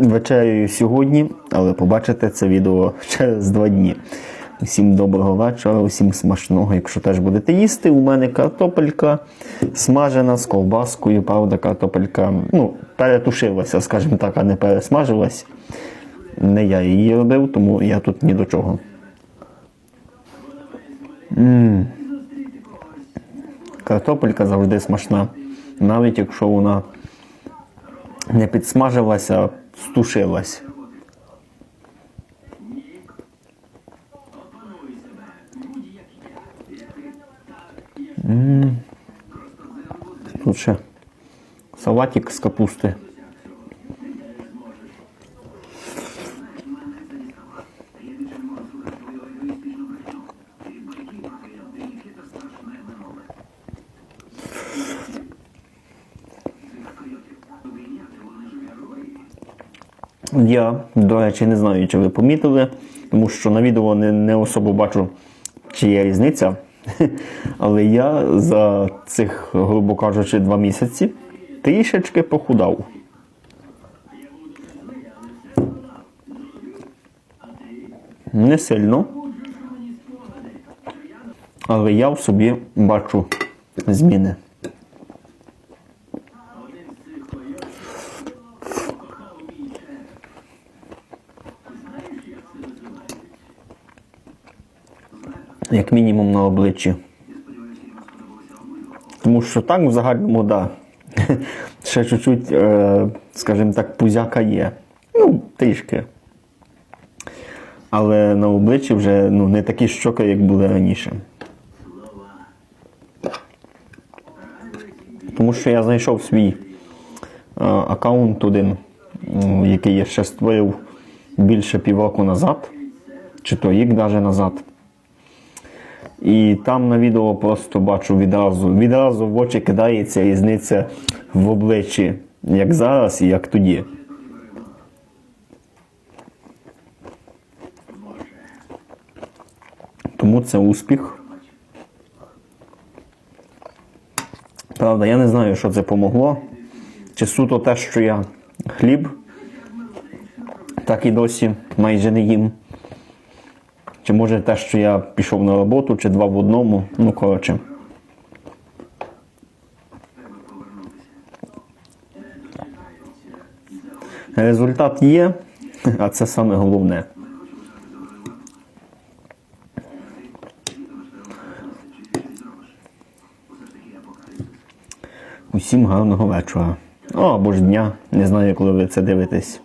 вечеряю сьогодні, але побачите це відео через два дні. Усім доброго вечора, усім смачного. Якщо теж будете їсти, у мене картопелька смажена з ковбаскою. Правда, картопелька ну, перетушилася, скажімо так, а не пересмажилась. Не я її робив, тому я тут ні до чого. м Картопелька завжди смачна, навіть якщо вона не підсмажилася, стушилась. Ще салатик з капусти. Я, до речі, не знаю, чи ви помітили, тому що на відео не, не особо бачу, чи є різниця. Але я за цих, грубо кажучи, два місяці трішечки похудав. Не сильно. Але я в собі бачу зміни. Як мінімум на обличчі. Тому що так в загальному, да. Ще чуть-чуть, е, скажімо так, пузяка є. Ну, трішки. Але на обличчі вже ну, не такі щоки, як були раніше. Тому що я знайшов свій е, аккаунт один, який я ще створив більше півроку назад, чи то рік навіть назад. І там на відео просто бачу відразу, відразу в очі кидається різниця в обличчі, як зараз і як тоді. Тому це успіх. Правда, я не знаю, що це помогло. Чи суто те, що я хліб, так і досі майже не їм. Чи може те, що я пішов на роботу, чи два в одному. Ну, коротше. Результат є, а це саме головне. Усім гарного вечора. О, або ж дня. Не знаю, коли ви це дивитесь.